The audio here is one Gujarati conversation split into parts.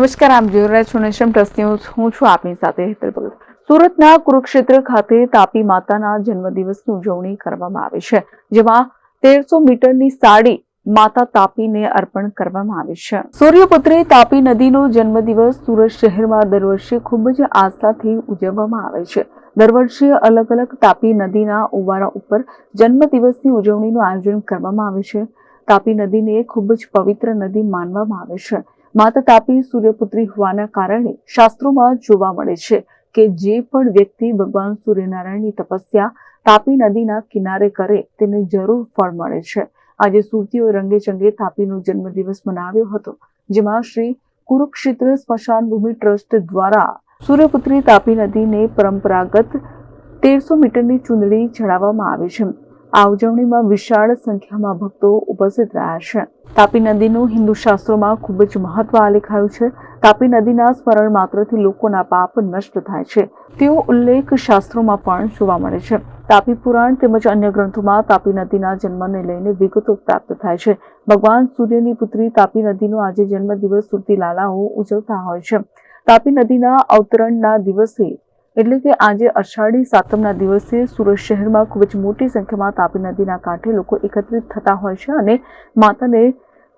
નમસ્કાર, આપ જોઈ રહ્યા છો નેશન ન્યૂઝ. હું છું આપની સાથે સુરતના કુરુક્ષેત્ર ખાતે તાપી માતાના જન્મદિવસની ઉજવણી કરવામાં આવી છે, જેમાં તેરસો મીટરની સાડી માતા તાપીને અર્પણ કરવામાં આવી છે. સૂર્યપુત્રી તાપી નદીનો જન્મદિવસ સુરત શહેરમાં દર વર્ષે ખૂબ જ આસ્થાથી ઉજવવામાં આવે છે. દર વર્ષે અલગ અલગ તાપી નદીના ઉવારા ઉપર જન્મદિવસની ઉજવણીનું આયોજન કરવામાં આવે છે. તાપી નદીને ખૂબ જ પવિત્ર નદી માનવામાં આવે છે. માતા તાપી સૂર્યપુત્રી હોવાના કારણે શાસ્ત્રોમાં જોવા મળે છે કે જે પણ વ્યક્તિ ભગવાન સૂર્યનારાયણની તપસ્યા તાપી નદીના કિનારે કરે તેને જરૂર ફળ મળે છે. આજે સુરતીઓ રંગે ચંગે તાપીનો જન્મદિવસ મનાવ્યો હતો, જેમાં શ્રી કુરુક્ષેત્ર સ્મશાન ભૂમિ ટ્રસ્ટ દ્વારા સૂર્યપુત્રી તાપી નદીને પરંપરાગત તેરસો મીટરની ચૂંદડી ચડાવવામાં આવે છે. આ ઉજવણીમાં વિશાળ સંખ્યામાં ભક્તો ઉપસ્થિત રહ્યા છે. તાપી નદીનું હિન્દુ શાસ્ત્રોમાં ખૂબ જ મહત્વ આલેખાયું છે. તાપી નદીના સ્મરણ માત્રથી લોકોના પાપ નષ્ટ થાય છે. તેવો ઉલ્લેખ શાસ્ત્રોમાં પણ જોવા મળે છે. તાપી પુરાણ તેમજ અન્ય ગ્રંથોમાં તાપી નદીના જન્મને લઈને વિગતો પ્રાપ્ત થાય છે. ભગવાન સૂર્યની પુત્રી તાપી નદીનો આજે જન્મદિવસ સુરતી લાલાઓ ઉજવતા હોય છે. તાપી નદીના અવતરણના દિવસે એટલે કે આજે અષાઢી સાતમના દિવસે સુરત શહેરમાં ખૂબ જ મોટી સંખ્યામાં તાપી નદીના કાંઠે લોકો એકત્રિત થતા હોય છે અને માતાને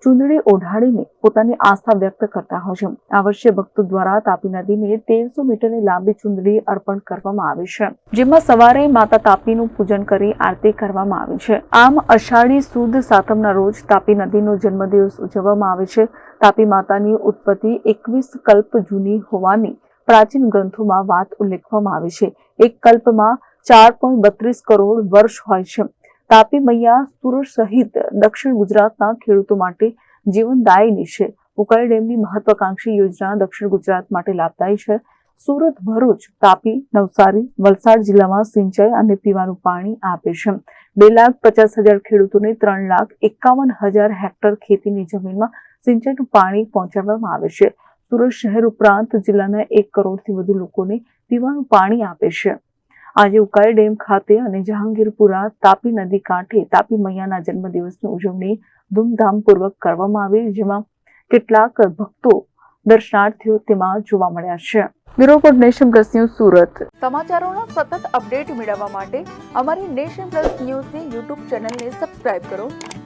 ચૂંદડી ઓઢાડીને પોતાની આસ્થા વ્યક્ત કરતા હોય છે. આ વર્ષે ભક્તો દ્વારા તાપી નદીને તેરસો મીટરની લાંબી ચૂંદડી અર્પણ કરવામાં આવી છે. જેમાં સવારે માતા તાપીનું પૂજન કરી આરતી કરવામાં આવી છે. આમ અષાઢી સુદ સાતમના રોજ તાપી નદીનો જન્મદિવસ ઉજવવામાં આવે છે. તાપી માતાની ઉત્પત્તિ એકવીસ કલ્પ જૂની હોવાની પ્રાચીન ગ્રંથોમાં વાત ઉલ્લેખવામાં આવી છે. એક કલ્પમાં ચાર પોઈન્ટ બત્રીસ કરોડ વર્ષ હોય છે. તાપી મૈયા સુરત સહિત દક્ષિણ ગુજરાતના ખેડૂતો માટે જીવનદાયીની છે. ઉકાઈ ડેમની મહત્વાકાંક્ષી યોજના દક્ષિણ ગુજરાત માટે લાભદાયી છે. સુરત ભરૂચ તાપી, નવસારી, વલસાડ જિલ્લામાં સિંચાઈ અને પીવાનું પાણી આપે છે. બે લાખ પચાસ હજાર ખેડૂતોને ત્રણ લાખ એકાવન હજાર હેક્ટર ખેતીની જમીનમાં સિંચાઈનું પાણી પહોંચાડવામાં આવે છે. સુરત શહેર ઉપરાંત જિલ્લાના એક કરોડથી વધુ લોકોને પીવાનું પાણી આપે છે. આજે ઉકાઈ ડેમ ખાતે અને જહાંગીરપુરા તાપી નદી કાંઠે તાપી મૈયાના જન્મદિવસની ઉજવણી ધૂમધામપૂર્વક કરવામાં આવી, જેમાં કેટલાક ભક્તો દર્શનાર્થીઓ તેમાં જોવા મળ્યા છે. Bureau report nation plus news Surat. સમાચારોના સતત અપડેટ મેળવવા માટે અમારી નેશન પ્લસ ન્યૂઝની યુટ્યુબ ચેનલને સબસ્ક્રાઇબ કરો.